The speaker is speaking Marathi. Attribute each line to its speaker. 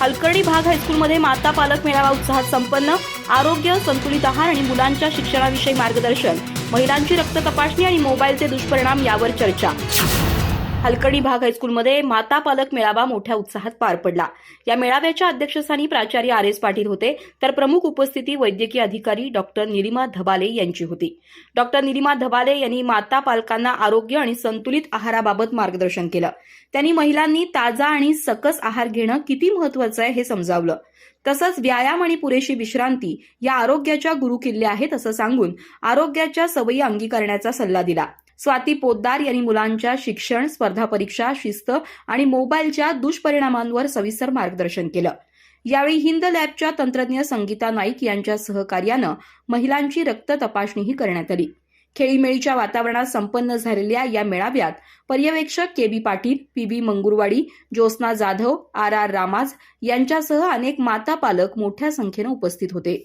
Speaker 1: हलकर्णी भाग हायस्कूलमध्ये माता पालक मेळावा उत्साहात संपन्न आरोग्य संतुलित आहार आणि मुलांच्या शिक्षणाविषयी मार्गदर्शन. महिलांची रक्त तपासणी आणि मोबाईलचे दुष्परिणाम यावर चर्चा. हलकणी भाग हायस्कूलमध्ये माता पालक मेळावा मोठ्या उत्साहात पार पडला. या मेळाव्याच्या अध्यक्षस्थानी प्राचार्य आर एस पाटील होते. तर प्रमुख उपस्थिती वैद्यकीय अधिकारी डॉक्टर निलिमा धबाले यांची होती. डॉक्टर निलिमा धबाले यांनी माता पालकांना आरोग्य आणि संतुलित आहाराबाबत मार्गदर्शन केलं. त्यांनी महिलांनी ताजा आणि सकस आहार घेणं किती महत्वाचं आहे हे समजावलं. तसंच व्यायाम आणि पुरेशी विश्रांती या आरोग्याच्या गुरुकिल्ल्या आहेत असं सांगून आरोग्याच्या सवयी अंगीकारण्याचा सल्ला दिला. स्वाती पोद्दार यांनी मुलांच्या शिक्षण स्पर्धा परीक्षा शिस्त आणि मोबाईलच्या दुष्परिणामांवर सविस्तर मार्गदर्शन केलं. यावेळी हिंद लॅबच्या तंत्रज्ञ संगीता नाईक यांच्या सहकार्यानं महिलांची रक्त तपासणीही करण्यात आली. खेळीमेळीच्या वातावरणात संपन्न झालेल्या या मेळाव्यात पर्यवेक्षक K B Patil P B Mangurwadi Jyotsna Jadhav R R Ramaj यांच्यासह अनेक माता पालक मोठ्या संख्येनं उपस्थित होते.